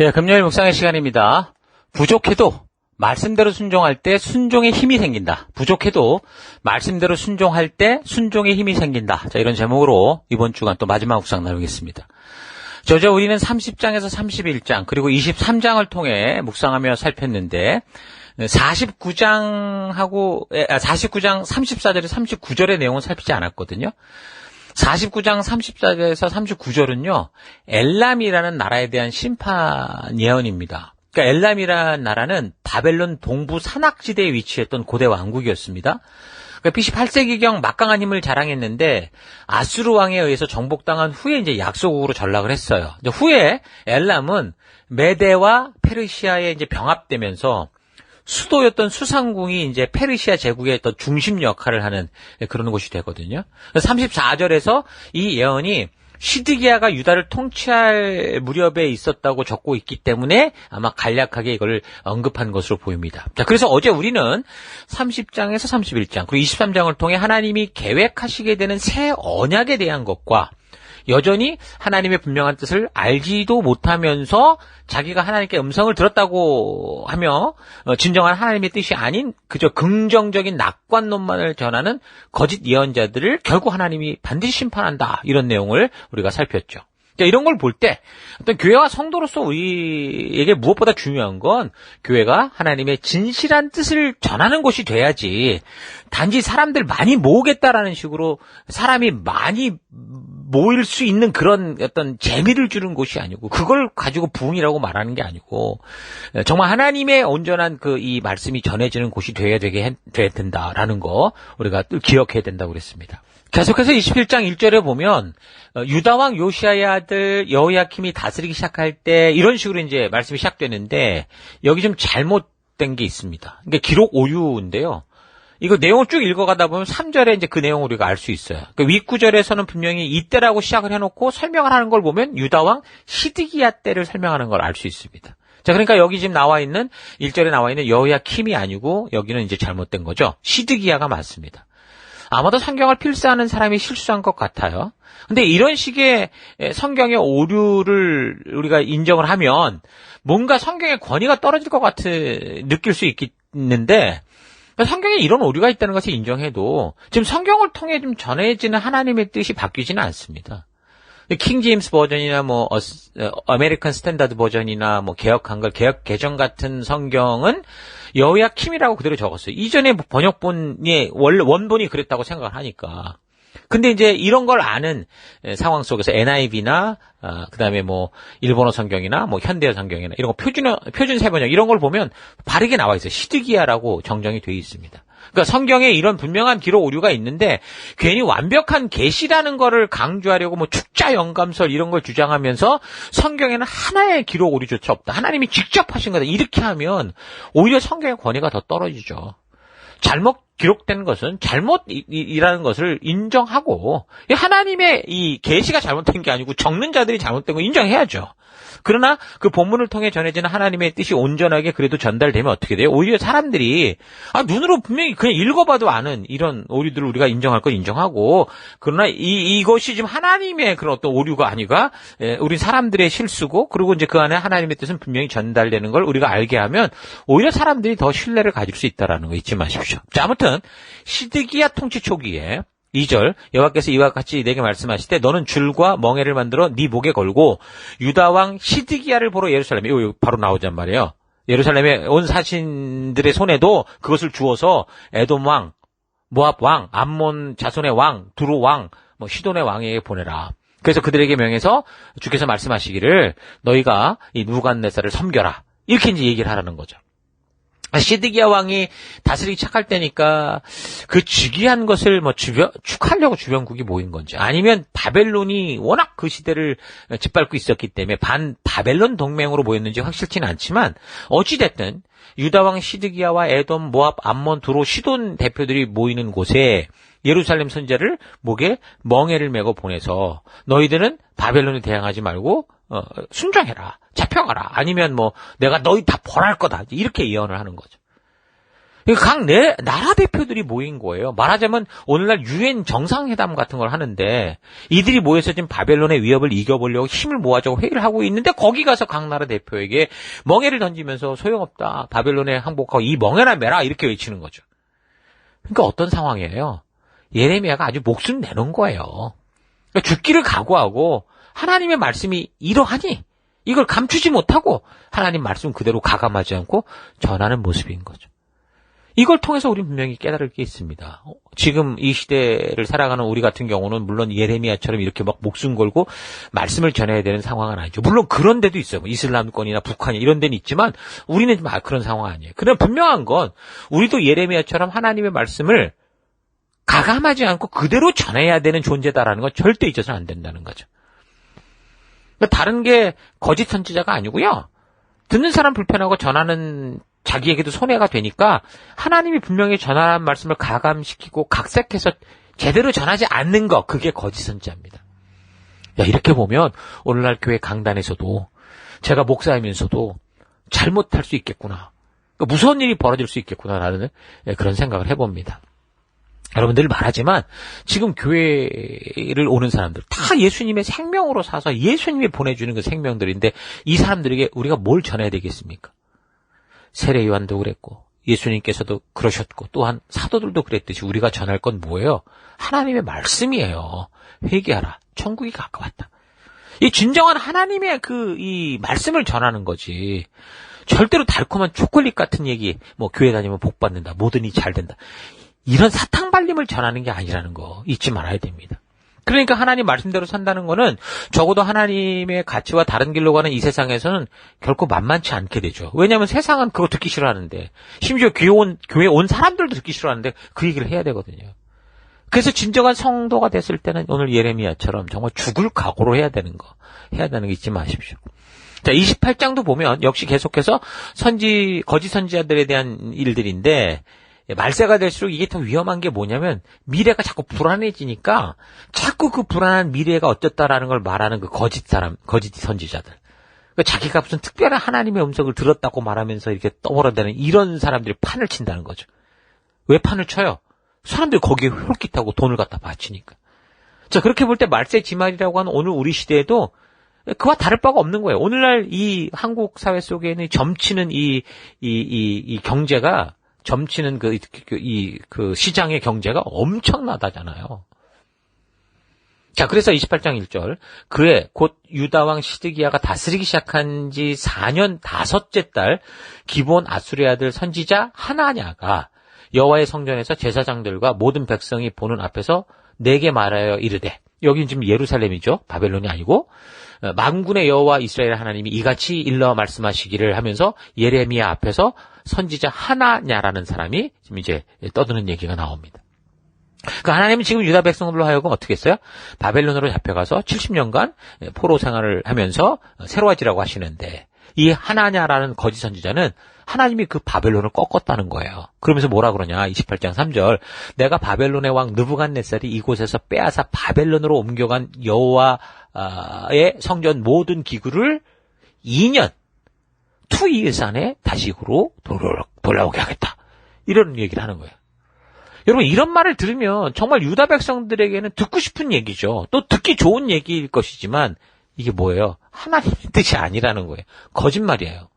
예, 금요일 묵상의 시간입니다. 부족해도 말씀대로 순종할 때 순종의 힘이 생긴다. 부족해도 말씀대로 순종할 때 순종의 힘이 생긴다. 자, 이런 제목으로 이번 주간 또 마지막 묵상 나누겠습니다. 저저 우리는 30장에서 31장 그리고 23장을 통해 묵상하며 살폈는데 49장하고 49장 34절에 39절의 내용은 살피지 않았거든요. 49장 34절에서 39절은요, 엘람이라는 나라에 대한 심판 예언입니다. 그러니까 엘람이라는 나라는 바벨론 동부 산악지대에 위치했던 고대 왕국이었습니다. 그러니까 BC 8세기경 막강한 힘을 자랑했는데 아수르 왕에 의해서 정복당한 후에 이제 약소국으로 전락을 했어요. 후에 엘람은 메데와 페르시아에 이제 병합되면서 수도였던 수상궁이 이제 페르시아 제국의 또 중심 역할을 하는 그런 곳이 되거든요. 34절에서 이 예언이 시드기야가 유다를 통치할 무렵에 있었다고 적고 있기 때문에 아마 간략하게 이걸 언급한 것으로 보입니다. 자, 그래서 어제 우리는 30장에서 31장, 그리고 23장을 통해 하나님이 계획하시게 되는 새 언약에 대한 것과 여전히 하나님의 분명한 뜻을 알지도 못하면서 자기가 하나님께 음성을 들었다고 하며 어, 진정한 하나님의 뜻이 아닌 그저 긍정적인 낙관론만을 전하는 거짓 예언자들을 결국 하나님이 반드시 심판한다 이런 내용을 우리가 살폈죠. 자, 이런 걸 볼 때 어떤 교회와 성도로서 우리에게 무엇보다 중요한 건 교회가 하나님의 진실한 뜻을 전하는 곳이 돼야지 단지 사람들 많이 모으겠다라는 식으로 사람이 많이 모일 수 있는 그런 어떤 재미를 주는 곳이 아니고 그걸 가지고 부흥이라고 말하는 게 아니고 정말 하나님의 온전한 그 이 말씀이 전해지는 곳이 돼야 되게 돼야 된다라는 거 우리가 또 기억해야 된다고 그랬습니다. 계속해서 21장 1절에 보면 유다 왕 요시아의 아들 여호야킴이 다스리기 시작할 때 이런 식으로 이제 말씀이 시작되는데 여기 좀 잘못 된 게 있습니다. 그러니까 기록 오류인데요. 이거 내용을 쭉 읽어가다 보면 3절에 이제 그 내용을 우리가 알 수 있어요. 그러니까 윗구절에서는 분명히 이때라고 시작을 해놓고 설명을 하는 걸 보면 유다왕 시드기야 때를 설명하는 걸 알 수 있습니다. 자, 그러니까 여기 지금 나와 있는 1절에 나와 있는 여호야 킴이 아니고 여기는 이제 잘못된 거죠. 시드기야가 맞습니다. 아마도 성경을 필사하는 사람이 실수한 것 같아요. 근데 이런 식의 성경의 오류를 우리가 인정을 하면 뭔가 성경의 권위가 떨어질 것 같은 느낄 수 있는데 성경에 이런 오류가 있다는 것을 인정해도 지금 성경을 통해 좀 전해지는 하나님의 뜻이 바뀌지는 않습니다. 킹 제임스 버전이나 뭐 어, 아메리칸 스탠다드 버전이나 뭐 개혁 한글 개혁 개정 같은 성경은 여호야 킴이라고 그대로 적었어요. 이전에 번역본의 원 원본이 그랬다고 생각을 하니까. 근데 이제 이런 걸 아는 상황 속에서 NIV나 어, 그다음에 뭐 일본어 성경이나 뭐 현대어 성경이나 이런 거 표준 표준 세번역 이런 걸 보면 바르게 나와 있어요. 시드기야라고 정정이 되어 있습니다. 그러니까 성경에 이런 분명한 기록 오류가 있는데 괜히 완벽한 계시라는 거를 강조하려고 뭐 축자 영감설 이런 걸 주장하면서 성경에는 하나의 기록 오류조차 없다. 하나님이 직접 하신 거다. 이렇게 하면 오히려 성경의 권위가 더 떨어지죠. 잘못 기록된 것은 잘못이라는 것을 인정하고 하나님의 이 계시가 잘못된 게 아니고 적는 자들이 잘못된 거 인정해야죠. 그러나 그 본문을 통해 전해지는 하나님의 뜻이 온전하게 그래도 전달되면 어떻게 돼요? 오히려 사람들이 아 눈으로 분명히 그냥 읽어봐도 아는 이런 오류들을 우리가 인정할 건 인정하고 그러나 이 이것이 지금 하나님의 그런 어떤 오류가 아니가 예, 우리 사람들의 실수고 그리고 이제 그 안에 하나님의 뜻은 분명히 전달되는 걸 우리가 알게 하면 오히려 사람들이 더 신뢰를 가질 수 있다라는 거 잊지 마십시오. 자 아무튼 시드기야 통치 초기에 2절 여호와께서 이와 같이 내게 말씀하실 때 너는 줄과 멍에를 만들어 네 목에 걸고 유다 왕 시드기야를 보러 예루살렘에 이거 바로 나오잔 말이에요. 예루살렘에 온 사신들의 손에도 그것을 주어서 에돔 왕, 모압 왕, 암몬 자손의 왕, 두루 왕, 뭐 시돈의 왕에게 보내라. 그래서 그들에게 명해서 주께서 말씀하시기를 너희가 이 누간네사를 섬겨라. 이렇게 이제 얘기를 하라는 거죠. 시드기야 왕이 다스리기 시작할 때니까 그 즉위한 것을 뭐 주변, 축하려고 주변국이 모인 건지 아니면 바벨론이 워낙 그 시대를 짓밟고 있었기 때문에 반 바벨론 동맹으로 모였는지 확실치는 않지만 어찌 됐든 유다 왕 시드기야와 에돔, 모압, 암몬, 두로, 시돈 대표들이 모이는 곳에 예루살렘 선자를 목에 멍에를 메고 보내서 너희들은 바벨론에 대항하지 말고 어, 순종해라. 잡혀가라. 아니면 뭐 내가 너희 다 벌할 거다. 이렇게 예언을 하는 거죠. 각 내, 나라 대표들이 모인 거예요. 말하자면 오늘날 유엔 정상회담 같은 걸 하는데 이들이 모여서 지금 바벨론의 위협을 이겨보려고 힘을 모아서 회의를 하고 있는데 거기 가서 각 나라 대표에게 멍해를 던지면서 소용없다. 바벨론에 항복하고 이 멍해나 매라 이렇게 외치는 거죠. 그러니까 어떤 상황이에요? 예레미야가 아주 목숨 내놓은 거예요. 그러니까 죽기를 각오하고 하나님의 말씀이 이러하니 이걸 감추지 못하고 하나님 말씀 그대로 가감하지 않고 전하는 모습인 거죠. 이걸 통해서 우리 분명히 깨달을 게 있습니다. 지금 이 시대를 살아가는 우리 같은 경우는 물론 예레미야처럼 이렇게 막 목숨 걸고 말씀을 전해야 되는 상황은 아니죠. 물론 그런 데도 있어요. 뭐 이슬람권이나 북한이 이런 데는 있지만 우리는 좀 그런 상황 아니에요. 그냥 분명한 건 우리도 예레미야처럼 하나님의 말씀을 가감하지 않고 그대로 전해야 되는 존재다라는 건 절대 잊어서는 안 된다는 거죠. 그러니까 다른 게 거짓 선지자가 아니고요. 듣는 사람 불편하고 전하는 자기에게도 손해가 되니까 하나님이 분명히 전하는 말씀을 가감시키고 각색해서 제대로 전하지 않는 것 그게 거짓 선지자입니다. 야 이렇게 보면 오늘날 교회 강단에서도 제가 목사이면서도 잘못할 수 있겠구나. 그러니까 무서운 일이 벌어질 수 있겠구나라는 예, 그런 생각을 해봅니다. 여러분들 말하지만 지금 교회를 오는 사람들 다 예수님의 생명으로 사서 예수님이 보내주는 그 생명들인데 이 사람들에게 우리가 뭘 전해야 되겠습니까? 세례 요한도 그랬고 예수님께서도 그러셨고 또한 사도들도 그랬듯이 우리가 전할 건 뭐예요? 하나님의 말씀이에요. 회개하라. 천국이 가까웠다. 이 진정한 하나님의 그 이 말씀을 전하는 거지. 절대로 달콤한 초콜릿 같은 얘기, 뭐 교회 다니면 복 받는다, 뭐든지 잘 된다. 이런 사탕 발림을 전하는 게 아니라는 거 잊지 말아야 됩니다. 그러니까 하나님 말씀대로 산다는 거는 적어도 하나님의 가치와 다른 길로 가는 이 세상에서는 결코 만만치 않게 되죠. 왜냐하면 세상은 그거 듣기 싫어하는데 심지어 교회 온, 교회 온 사람들도 듣기 싫어하는데 그 얘기를 해야 되거든요. 그래서 진정한 성도가 됐을 때는 오늘 예레미야처럼 정말 죽을 각오로 해야 되는 거 해야 되는 거 잊지 마십시오. 자, 28장도 보면 역시 계속해서 선지 거짓 선지자들에 대한 일들인데 말세가 될수록 이게 더 위험한 게 뭐냐면 미래가 자꾸 불안해지니까 자꾸 그 불안한 미래가 어쩌다라는 걸 말하는 그 거짓 사람, 거짓 선지자들. 그러니까 자기가 무슨 특별한 하나님의 음성을 들었다고 말하면서 이렇게 떠벌어대는 이런 사람들이 판을 친다는 거죠. 왜 판을 쳐요? 사람들이 거기에 홀깃하고 돈을 갖다 바치니까. 자, 그렇게 볼 때 말세 지말이라고 하는 오늘 우리 시대에도 그와 다를 바가 없는 거예요. 오늘날 이 한국 사회 속에 는 점치는 이, 이, 이, 이 경제가 점치는 그, 그, 이, 그 시장의 경제가 엄청나다잖아요. 자, 그래서 28장 1절. 그래, 곧 유다왕 시드기야가 다스리기 시작한 지 4년 다섯째 달, 기본 아수리 아들 선지자 하나냐가 여호와의 성전에서 제사장들과 모든 백성이 보는 앞에서 내게 말하여 이르되, 여기는 지금 예루살렘이죠. 바벨론이 아니고, 어, 만군의 여호와 이스라엘 하나님이 이같이 일러 말씀하시기를 하면서 예레미야 앞에서 선지자 하나냐라는 사람이 지금 이제 떠드는 얘기가 나옵니다. 그 하나님은 지금 유다 백성들로 하여금 어떻게 했어요? 바벨론으로 잡혀가서 70년간 포로 생활을 하면서 새로워지라고 하시는데 이 하나냐라는 거짓 선지자는 하나님이 그 바벨론을 꺾었다는 거예요. 그러면서 뭐라 그러냐? 28장 3절. 내가 바벨론의 왕 느부갓네살이 이곳에서 빼앗아 바벨론으로 옮겨간 여호와의 성전 모든 기구를 2년 투이스 안에 다시으로 돌아오게 하겠다. 이런 얘기를 하는 거예요. 여러분 이런 말을 들으면 정말 유다 백성들에게는 듣고 싶은 얘기죠. 또 듣기 좋은 얘기일 것이지만 이게 뭐예요? 하나님의 뜻이 아니라는 거예요. 거짓말이에요.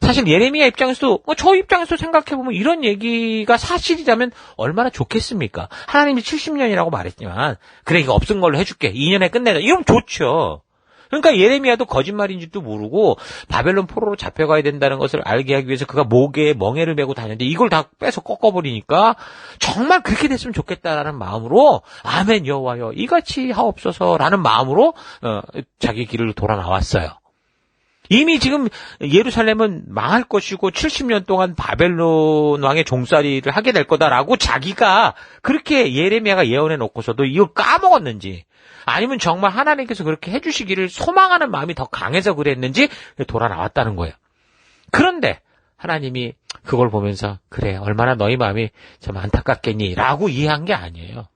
사실 예레미야 입장에서도 뭐저 입장에서 생각해 보면 이런 얘기가 사실이라면 얼마나 좋겠습니까? 하나님이 70년이라고 말했지만 그래 이거 없은 걸로 해줄게 2년에 끝내자 이러면 좋죠. 그러니까 예레미야도 거짓말인지도 모르고 바벨론 포로로 잡혀가야 된다는 것을 알게 하기 위해서 그가 목에 멍에를 메고 다녔는데 이걸 다 빼서 꺾어버리니까 정말 그렇게 됐으면 좋겠다라는 마음으로 아멘 여호와여 이같이 하옵소서라는 마음으로 어, 자기 길을 돌아 나왔어요. 이미 지금 예루살렘은 망할 것이고 70년 동안 바벨론 왕의 종살이를 하게 될 거다라고 자기가 그렇게 예레미야가 예언해 놓고서도 이거 까먹었는지 아니면 정말 하나님께서 그렇게 해주시기를 소망하는 마음이 더 강해서 그랬는지 돌아 나왔다는 거예요. 그런데 하나님이 그걸 보면서 그래 얼마나 너희 마음이 좀 안타깝겠니 라고 이해한 게 아니에요.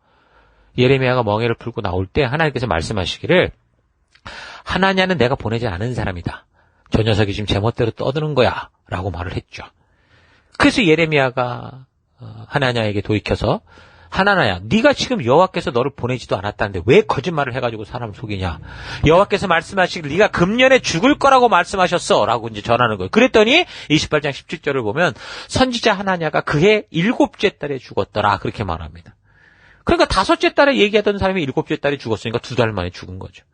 예레미야가 멍해를 풀고 나올 때 하나님께서 말씀하시기를 하나냐는 내가 보내지 않은 사람이다. 저 녀석이 지금 제멋대로 떠드는 거야 라고 말을 했죠. 그래서 예레미야가 어, 하나냐에게 돌이켜서 하나나야, 네가 지금 여호와께서 너를 보내지도 않았다는데 왜 거짓말을 해가지고 사람을 속이냐? 여호와께서 말씀하시길 네가 금년에 죽을 거라고 말씀하셨어 라고 이제 전하는 거예요. 그랬더니 28장 17절을 보면 선지자 하나냐가 그해 일곱째 달에 죽었더라 그렇게 말합니다. 그러니까 다섯째 달에 얘기하던 사람이 일곱째 달에 죽었으니까 두 달 만에 죽은 거죠.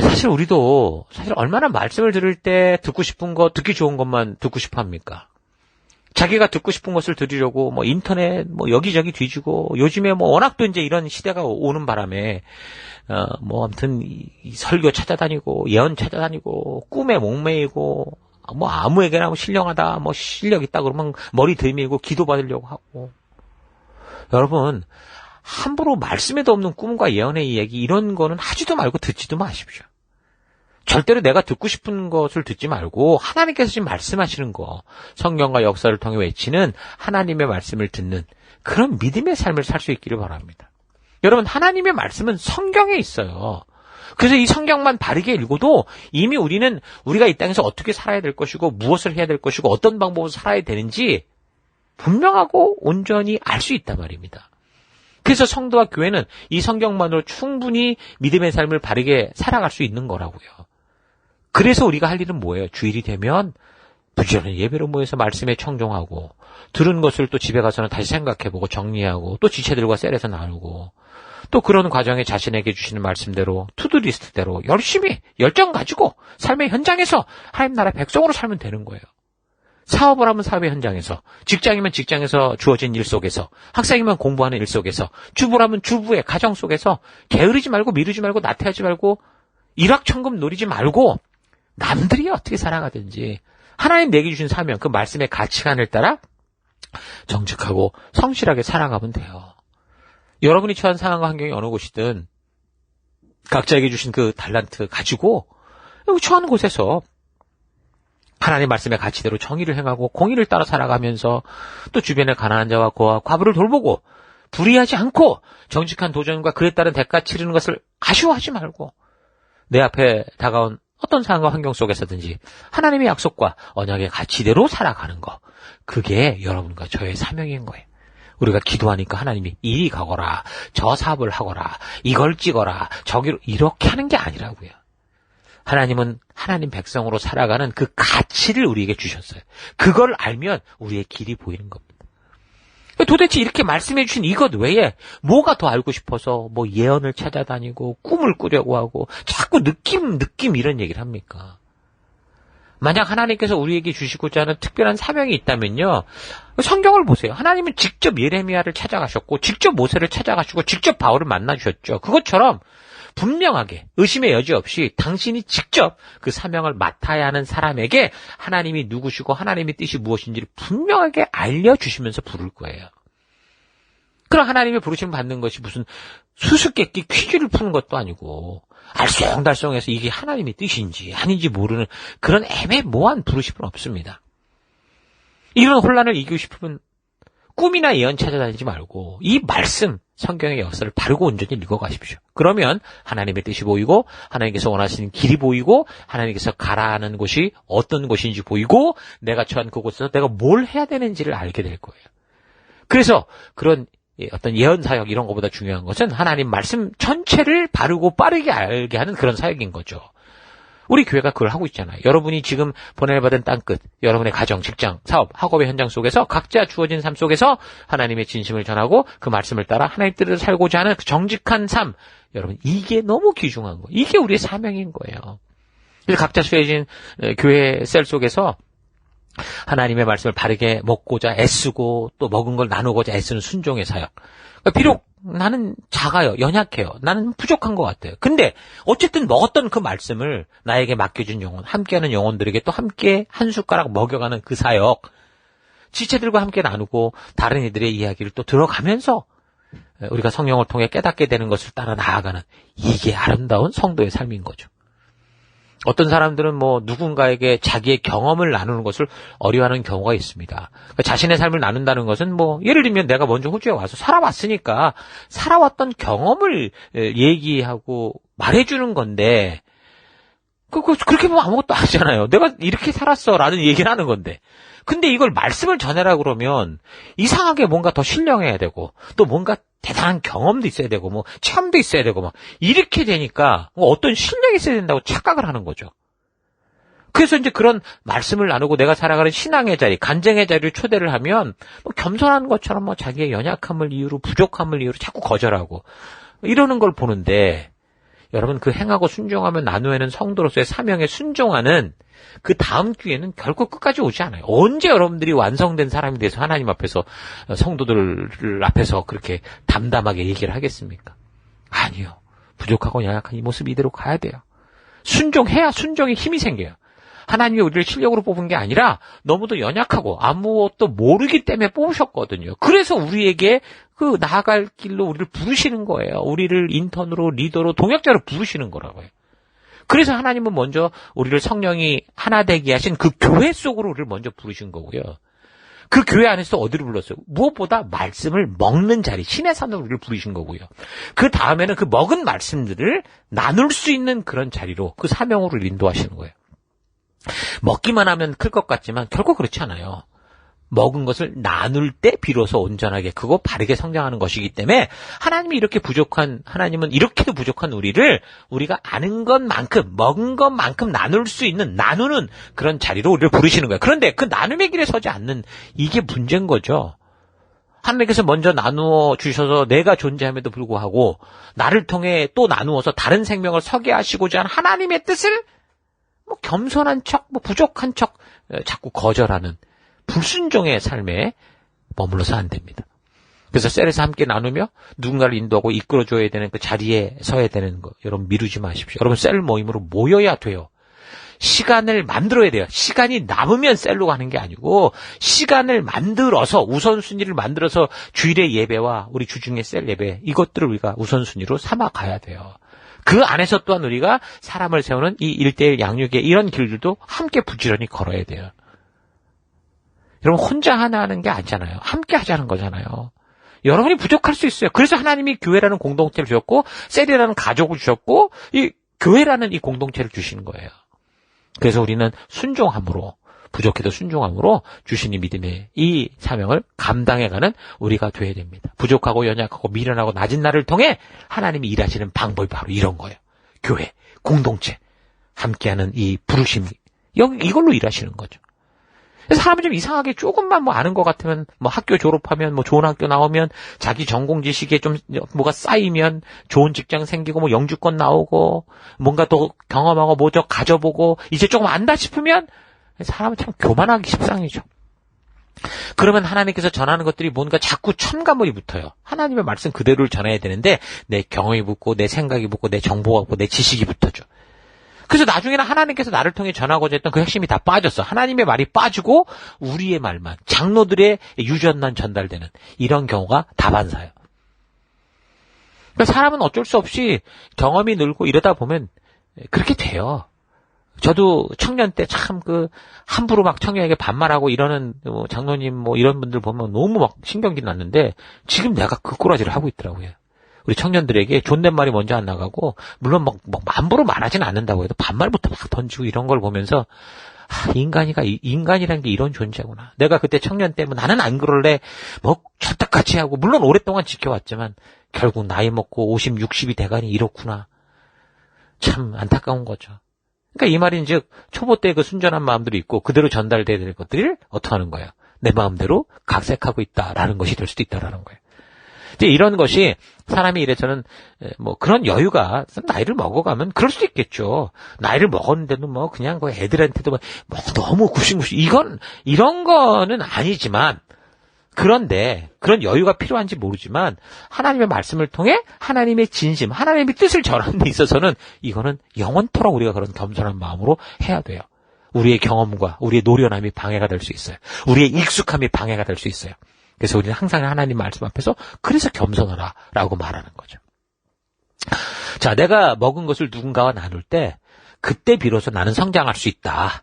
사실 우리도 사실 얼마나 말씀을 들을 때 듣고 싶은 거, 듣기 좋은 것만 듣고 싶어 합니까? 자기가 듣고 싶은 것을 들으려고 뭐 인터넷 뭐 여기저기 뒤지고 요즘에 뭐 워낙 또 이제 이런 시대가 오는 바람에 어 뭐 아무튼 이, 이 설교 찾아다니고 예언 찾아다니고 꿈에 목매이고 뭐 아무에게나 뭐 신령하다 뭐 실력 있다 그러면 머리 들밀고 기도 받으려고 하고 여러분 함부로 말씀에도 없는 꿈과 예언의 얘기 이런 거는 하지도 말고 듣지도 마십시오. 절대로 내가 듣고 싶은 것을 듣지 말고 하나님께서 지금 말씀하시는 거, 성경과 역사를 통해 외치는 하나님의 말씀을 듣는 그런 믿음의 삶을 살 수 있기를 바랍니다. 여러분, 하나님의 말씀은 성경에 있어요. 그래서 이 성경만 바르게 읽어도 이미 우리는 우리가 이 땅에서 어떻게 살아야 될 것이고 무엇을 해야 될 것이고 어떤 방법으로 살아야 되는지 분명하고 온전히 알 수 있단 말입니다. 그래서 성도와 교회는 이 성경만으로 충분히 믿음의 삶을 바르게 살아갈 수 있는 거라고요. 그래서 우리가 할 일은 뭐예요? 주일이 되면 부지런히 예배로 모여서 말씀에 청종하고 들은 것을 또 집에 가서는 다시 생각해보고 정리하고 또 지체들과 셀에서 나누고 또 그런 과정에 자신에게 주시는 말씀대로 투두리스트대로 열심히 열정 가지고 삶의 현장에서 하나님 나라 백성으로 살면 되는 거예요. 사업을 하면 사업의 현장에서, 직장이면 직장에서 주어진 일 속에서, 학생이면 공부하는 일 속에서, 주부라면 주부의 가정 속에서 게으르지 말고 미루지 말고 나태하지 말고 일확천금 노리지 말고 남들이 어떻게 살아가든지 하나님 내게 주신 사명, 그 말씀의 가치관을 따라 정직하고 성실하게 살아가면 돼요. 여러분이 처한 상황과 환경이 어느 곳이든 각자에게 주신 그 달란트 가지고 처한 곳에서 하나님 말씀의 가치대로 정의를 행하고 공의를 따라 살아가면서 또 주변의 가난한 자와 고아 과부를 돌보고 불의하지 않고 정직한 도전과 그에 따른 대가 치르는 것을 아쉬워하지 말고 내 앞에 다가온 어떤 상황과 환경 속에서든지 하나님의 약속과 언약의 가치대로 살아가는 거. 그게 여러분과 저의 사명인 거예요. 우리가 기도하니까 하나님이 이리 가거라, 저 사업을 하거라, 이걸 찍어라, 저기로 이렇게 하는 게 아니라고요. 하나님은 하나님 백성으로 살아가는 그 가치를 우리에게 주셨어요. 그걸 알면 우리의 길이 보이는 겁니다. 도대체 이렇게 말씀해 주신 이것 외에 뭐가 더 알고 싶어서 뭐 예언을 찾아다니고 꿈을 꾸려고 하고 자꾸 느낌 느낌 이런 얘기를 합니까? 만약 하나님께서 우리에게 주시고자 하는 특별한 사명이 있다면요. 성경을 보세요. 하나님은 직접 예레미야를 찾아가셨고 직접 모세를 찾아가시고 직접 바울을 만나 주셨죠. 그것처럼 분명하게 의심의 여지 없이 당신이 직접 그 사명을 맡아야 하는 사람에게 하나님이 누구시고 하나님의 뜻이 무엇인지를 분명하게 알려주시면서 부를 거예요. 그럼 하나님의 부르심 받는 것이 무슨 수수께끼 퀴즈를 푸는 것도 아니고 알쏭달쏭해서 이게 하나님의 뜻인지 아닌지 모르는 그런 애매모호한 부르심은 없습니다. 이런 혼란을 이기고 싶으면 꿈이나 예언 찾아다니지 말고 이 말씀 성경의 역사를 바르고 온전히 읽어가십시오. 그러면 하나님의 뜻이 보이고 하나님께서 원하시는 길이 보이고 하나님께서 가라 하는 곳이 어떤 곳인지 보이고 내가 처한 그곳에서 내가 뭘 해야 되는지를 알게 될 거예요. 그래서 그런 어떤 예언 사역 이런 것보다 중요한 것은 하나님 말씀 전체를 바르고 빠르게 알게 하는 그런 사역인 거죠. 우리 교회가 그걸 하고 있잖아요. 여러분이 지금 보내받은 땅끝, 여러분의 가정, 직장, 사업, 학업의 현장 속에서 각자 주어진 삶 속에서 하나님의 진심을 전하고 그 말씀을 따라 하나님 뜻을 살고자 하는 그 정직한 삶, 여러분 이게 너무 귀중한 거. 이게 우리의 사명인 거예요. 그래서 각자 수해진 교회 셀 속에서 하나님의 말씀을 바르게 먹고자 애쓰고 또 먹은 걸 나누고자 애쓰는 순종의 사역. 그러니까 비록 나는 작아요. 연약해요. 나는 부족한 것 같아요. 근데 어쨌든 먹었던 그 말씀을 나에게 맡겨준 영혼, 함께하는 영혼들에게 또 함께 한 숟가락 먹여가는 그 사역, 지체들과 함께 나누고 다른 이들의 이야기를 또 들어가면서 우리가 성령을 통해 깨닫게 되는 것을 따라 나아가는 이게 아름다운 성도의 삶인 거죠. 어떤 사람들은 뭐 누군가에게 자기의 경험을 나누는 것을 어려워하는 경우가 있습니다. 그러니까 자신의 삶을 나눈다는 것은 뭐 예를 들면 내가 먼저 호주에 와서 살아왔으니까 살아왔던 경험을 얘기하고 말해주는 건데 그, 그, 그렇게 보면 아무것도 아니잖아요. 내가 이렇게 살았어. 라는 얘기를 하는 건데. 근데 이걸 말씀을 전해라 그러면 이상하게 뭔가 더 신령해야 되고 또 뭔가 대단한 경험도 있어야 되고 뭐 체험도 있어야 되고 막 이렇게 되니까 뭐 어떤 실력이 있어야 된다고 착각을 하는 거죠. 그래서 이제 그런 말씀을 나누고 내가 살아가는 신앙의 자리, 간증의 자리를 초대를 하면 뭐 겸손한 것처럼 뭐 자기의 연약함을 이유로 부족함을 이유로 자꾸 거절하고 이러는 걸 보는데 여러분 그 행하고 순종하며 나누에는 성도로서의 사명에 순종하는 그 다음 기회는 결코 끝까지 오지 않아요. 언제 여러분들이 완성된 사람이 돼서 하나님 앞에서 성도들 앞에서 그렇게 담담하게 얘기를 하겠습니까? 아니요. 부족하고 연약한 이 모습 이대로 가야 돼요. 순종해야 순종에 힘이 생겨요. 하나님이 우리를 실력으로 뽑은 게 아니라 너무도 연약하고 아무것도 모르기 때문에 뽑으셨거든요. 그래서 우리에게 그 나아갈 길로 우리를 부르시는 거예요. 우리를 인턴으로 리더로 동역자로 부르시는 거라고요. 그래서 하나님은 먼저 우리를 성령이 하나 되게 하신 그 교회 속으로 우리를 먼저 부르신 거고요. 그 교회 안에서 어디를 불렀어요? 무엇보다 말씀을 먹는 자리, 신의 산으로 우리를 부르신 거고요. 그 다음에는 그 먹은 말씀들을 나눌 수 있는 그런 자리로 그 사명으로 인도하시는 거예요. 먹기만 하면 클 것 같지만 결코 그렇지 않아요. 먹은 것을 나눌 때 비로소 온전하게 크고 바르게 성장하는 것이기 때문에 하나님이 이렇게 부족한 하나님은 이렇게 부족한 우리를 우리가 아는 것만큼 먹은 것만큼 나눌 수 있는 나누는 그런 자리로 우리를 부르시는 거예요. 그런데 그 나눔의 길에 서지 않는 이게 문제인 거죠. 하나님께서 먼저 나누어 주셔서 내가 존재함에도 불구하고 나를 통해 또 나누어서 다른 생명을 서게 하시고자 하는 하나님의 뜻을 뭐 겸손한 척, 뭐 부족한 척 자꾸 거절하는 불순종의 삶에 머물러서 안 됩니다. 그래서 셀에서 함께 나누며 누군가를 인도하고 이끌어줘야 되는 그 자리에 서야 되는 거 여러분 미루지 마십시오. 여러분 셀 모임으로 모여야 돼요. 시간을 만들어야 돼요. 시간이 남으면 셀로 가는 게 아니고 시간을 만들어서 우선순위를 만들어서 주일의 예배와 우리 주중의 셀 예배 이것들을 우리가 우선순위로 삼아 가야 돼요. 그 안에서 또한 우리가 사람을 세우는 이 일대일 양육의 이런 길들도 함께 부지런히 걸어야 돼요. 여러분 혼자 하나 하는 게 아니잖아요. 함께 하자는 거잖아요. 여러분이 부족할 수 있어요. 그래서 하나님이 교회라는 공동체를 주셨고 셀이라는 가족을 주셨고 이 교회라는 이 공동체를 주시는 거예요. 그래서 우리는 순종함으로 부족해도 순종함으로 주신이 믿음의 이 사명을 감당해가는 우리가 되어야 됩니다. 부족하고 연약하고 미련하고 낮은 나를 통해 하나님이 일하시는 방법이 바로 이런 거예요. 교회, 공동체, 함께하는 이 부르심, 이걸로 일하시는 거죠. 사람은 좀 이상하게 조금만 뭐 아는 것 같으면 뭐 학교 졸업하면 뭐 좋은 학교 나오면 자기 전공 지식에 좀 뭐가 쌓이면 좋은 직장 생기고 뭐 영주권 나오고 뭔가 또 경험하고 뭐저 가져보고 이제 조금 안다 싶으면 사람은 참 교만하기 십상이죠. 그러면 하나님께서 전하는 것들이 뭔가 자꾸 첨가물이 붙어요. 하나님의 말씀 그대로를 전해야 되는데 내 경험이 붙고 내 생각이 붙고 내 정보가 붙고 내 지식이 붙어죠. 그래서 나중에는 하나님께서 나를 통해 전하고자 했던 그 핵심이 다 빠졌어. 하나님의 말이 빠지고 우리의 말만 장로들의 유전만 전달되는 이런 경우가 다반사예요. 그러니까 사람은 어쩔 수 없이 경험이 늘고 이러다 보면 그렇게 돼요. 저도 청년 때 참 그 함부로 막 청년에게 반말하고 이러는 뭐 장로님 뭐 이런 분들 보면 너무 막 신경기 났는데 지금 내가 그 꼬라지를 하고 있더라고요. 우리 청년들에게 존댓말이 먼저 안 나가고 물론 막, 막 함부로 말하지는 않는다고 해도 반말부터 막 던지고 이런 걸 보면서 아, 인간이가 인간이란 게 이런 존재구나. 내가 그때 청년 때문에 나는 안 그럴래. 뭐 철떡같이 하고 물론 오랫동안 지켜왔지만 결국 나이 먹고 50, 60이 돼가니 이렇구나. 참 안타까운 거죠. 그러니까 이 말인 즉, 초보 때 그 순전한 마음들이 있고 그대로 전달돼야 될 것들을 어떻게 하는 거예요? 내 마음대로 각색하고 있다라는 것이 될 수도 있다라는 거예요. 이제 이런 것이 사람이 이래서는 뭐 그런 여유가 나이를 먹어가면 그럴 수도 있겠죠. 나이를 먹었는데도 뭐 그냥 그 애들한테도 뭐 너무 구신구신 이건 이런 거는 아니지만 그런데 그런 여유가 필요한지 모르지만 하나님의 말씀을 통해 하나님의 진심, 하나님의 뜻을 전하는 데 있어서는 이거는 영원토록 우리가 그런 겸손한 마음으로 해야 돼요. 우리의 경험과 우리의 노련함이 방해가 될 수 있어요. 우리의 익숙함이 방해가 될 수 있어요. 그래서 우리는 항상 하나님 말씀 앞에서 그래서 겸손하라 라고 말하는 거죠. 자, 내가 먹은 것을 누군가와 나눌 때 그때 비로소 나는 성장할 수 있다.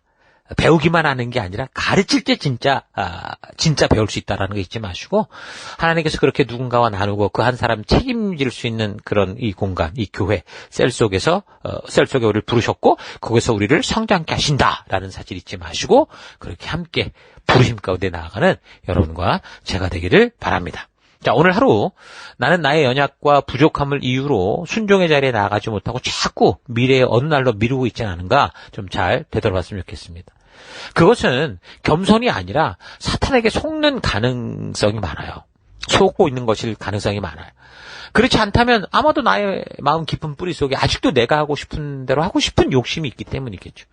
배우기만 하는 게 아니라 가르칠 때 진짜 아, 진짜 배울 수 있다라는 거 잊지 마시고 하나님께서 그렇게 누군가와 나누고 그 한 사람 책임질 수 있는 그런 이 공간, 이 교회 셀 속에서 어, 셀 속에 우리를 부르셨고 거기서 우리를 성장케 하신다라는 사실 잊지 마시고 그렇게 함께 부르심 가운데 나아가는 여러분과 제가 되기를 바랍니다. 자, 오늘 하루 나는 나의 연약과 부족함을 이유로 순종의 자리에 나아가지 못하고 자꾸 미래의 어느 날로 미루고 있지는 않은가 좀 잘 되돌아봤으면 좋겠습니다. 그것은 겸손이 아니라 사탄에게 속는 가능성이 많아요. 속고 있는 것일 가능성이 많아요. 그렇지 않다면 아마도 나의 마음 깊은 뿌리 속에 아직도 내가 하고 싶은 대로 하고 싶은 욕심이 있기 때문이겠죠.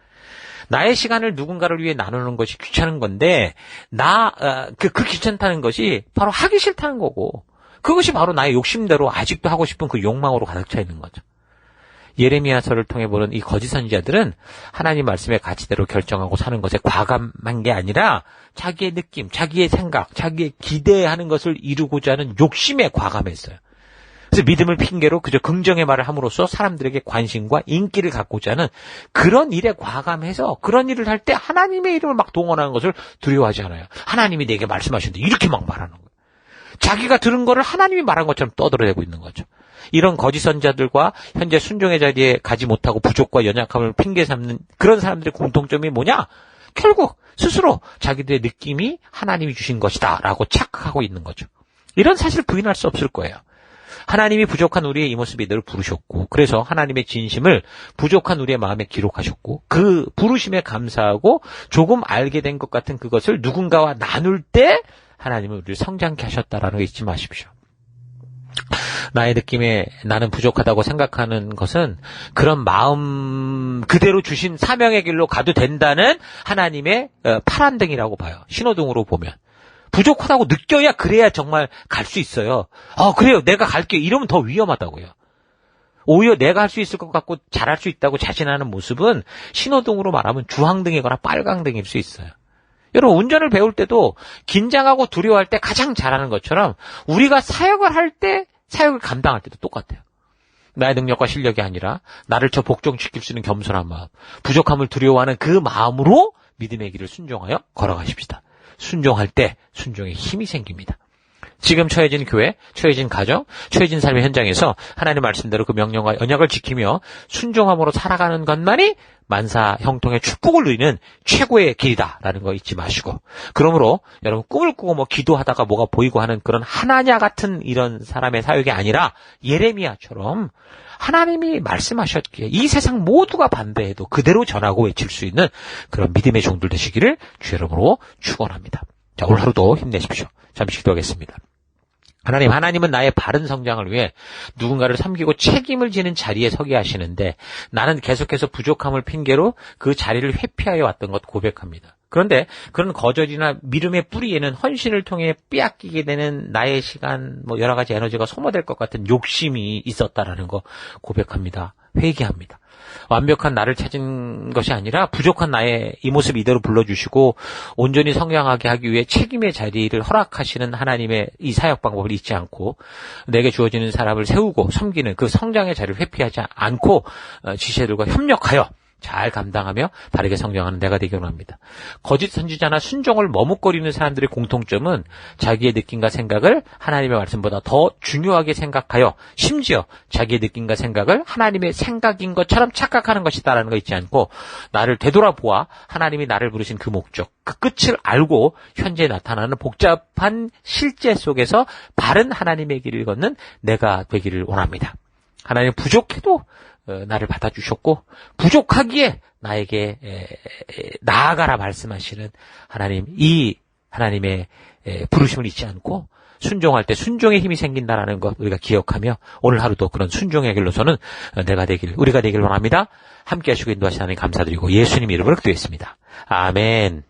나의 시간을 누군가를 위해 나누는 것이 귀찮은 건데 나그 그, 그 귀찮다는 것이 바로 하기 싫다는 거고 그것이 바로 나의 욕심대로 아직도 하고 싶은 그 욕망으로 가득 차 있는 거죠. 예레미야서를 통해 보는 이 거짓 선지자들은 하나님 말씀의 가치대로 결정하고 사는 것에 과감한 게 아니라 자기의 느낌, 자기의 생각, 자기의 기대하는 것을 이루고자 하는 욕심에 과감했어요. 그래서 믿음을 핑계로 그저 긍정의 말을 함으로써 사람들에게 관심과 인기를 갖고자 하는 그런 일에 과감해서 그런 일을 할 때 하나님의 이름을 막 동원하는 것을 두려워하지 않아요. 하나님이 내게 말씀하셨는데 이렇게 막 말하는 거예요. 자기가 들은 거를 하나님이 말한 것처럼 떠들어대고 있는 거죠. 이런 거짓 선자들과 현재 순종의 자리에 가지 못하고 부족과 연약함을 핑계 삼는 그런 사람들의 공통점이 뭐냐? 결국 스스로 자기들의 느낌이 하나님이 주신 것이다라고 착각하고 있는 거죠. 이런 사실을 부인할 수 없을 거예요. 하나님이 부족한 우리의 이 모습이 늘 부르셨고 그래서 하나님의 진심을 부족한 우리의 마음에 기록하셨고 그 부르심에 감사하고 조금 알게 된 것 같은 그것을 누군가와 나눌 때 하나님은 우리를 성장케 하셨다라는 거 잊지 마십시오. 나의 느낌에 나는 부족하다고 생각하는 것은 그런 마음 그대로 주신 사명의 길로 가도 된다는 하나님의 어, 파란등이라고 봐요. 신호등으로 보면. 부족하다고 느껴야 그래야 정말 갈 수 있어요. 아, 그래요. 내가 갈게. 이러면 더 위험하다고요. 오히려 내가 할 수 있을 것 같고 잘할 수 있다고 자신하는 모습은 신호등으로 말하면 주황등이거나 빨강등일 수 있어요. 여러분 운전을 배울 때도 긴장하고 두려워할 때 가장 잘하는 것처럼 우리가 사역을 할 때 사역을 감당할 때도 똑같아요. 나의 능력과 실력이 아니라 나를 저 복종시킬 수 있는 겸손한 마음, 부족함을 두려워하는 그 마음으로 믿음의 길을 순종하여 걸어가십시다. 순종할 때 순종의 힘이 생깁니다. 지금 처해진 교회, 처해진 가정, 처해진 삶의 현장에서 하나님 말씀대로 그 명령과 언약을 지키며 순종함으로 살아가는 것만이 만사 형통의 축복을 누리는 최고의 길이다라는 거 잊지 마시고 그러므로 여러분 꿈을 꾸고 뭐 기도하다가 뭐가 보이고 하는 그런 하나냐 같은 이런 사람의 사역이 아니라 예레미야처럼 하나님이 말씀하셨기에 이 세상 모두가 반대해도 그대로 전하고 외칠 수 있는 그런 믿음의 종들 되시기를 주 여러분으로 축원합니다. 자, 오늘 하루도 힘내십시오. 잠시 기도하겠습니다. 하나님, 하나님은 나의 바른 성장을 위해 누군가를 섬기고 책임을 지는 자리에 서게 하시는데 나는 계속해서 부족함을 핑계로 그 자리를 회피하여 왔던 것 고백합니다. 그런데 그런 거절이나 미움의 뿌리에는 헌신을 통해 빼앗기게 되는 나의 시간, 뭐 여러 가지 에너지가 소모될 것 같은 욕심이 있었다라는 거 고백합니다. 회개합니다. 완벽한 나를 찾은 것이 아니라 부족한 나의 이 모습 이대로 불러주시고 온전히 성장하게 하기 위해 책임의 자리를 허락하시는 하나님의 이 사역 방법을 잊지 않고 내게 주어지는 사람을 세우고 섬기는 그 성장의 자리를 회피하지 않고 어, 지체들과 협력하여 잘 감당하며 바르게 성장하는 내가 되기 원합니다. 거짓 선지자나 순종을 머뭇거리는 사람들의 공통점은 자기의 느낌과 생각을 하나님의 말씀보다 더 중요하게 생각하여 심지어 자기의 느낌과 생각을 하나님의 생각인 것처럼 착각하는 것이다라는 거 잊지 않고 나를 되돌아보아 하나님이 나를 부르신 그 목적, 그 끝을 알고 현재 나타나는 복잡한 실제 속에서 바른 하나님의 길을 걷는 내가 되기를 원합니다. 하나님 부족해도 어, 나를 받아주셨고 부족하기에 나에게 나아가라 말씀하시는 하나님 이 하나님의 부르심을 잊지 않고 순종할 때 순종의 힘이 생긴다라는 것 우리가 기억하며 오늘 하루도 그런 순종의 길로서는 내가 되길 우리가 되길 원합니다. 함께 하시고 인도하시는 하나님 감사드리고 예수님 이름으로 기도했습니다. 아멘.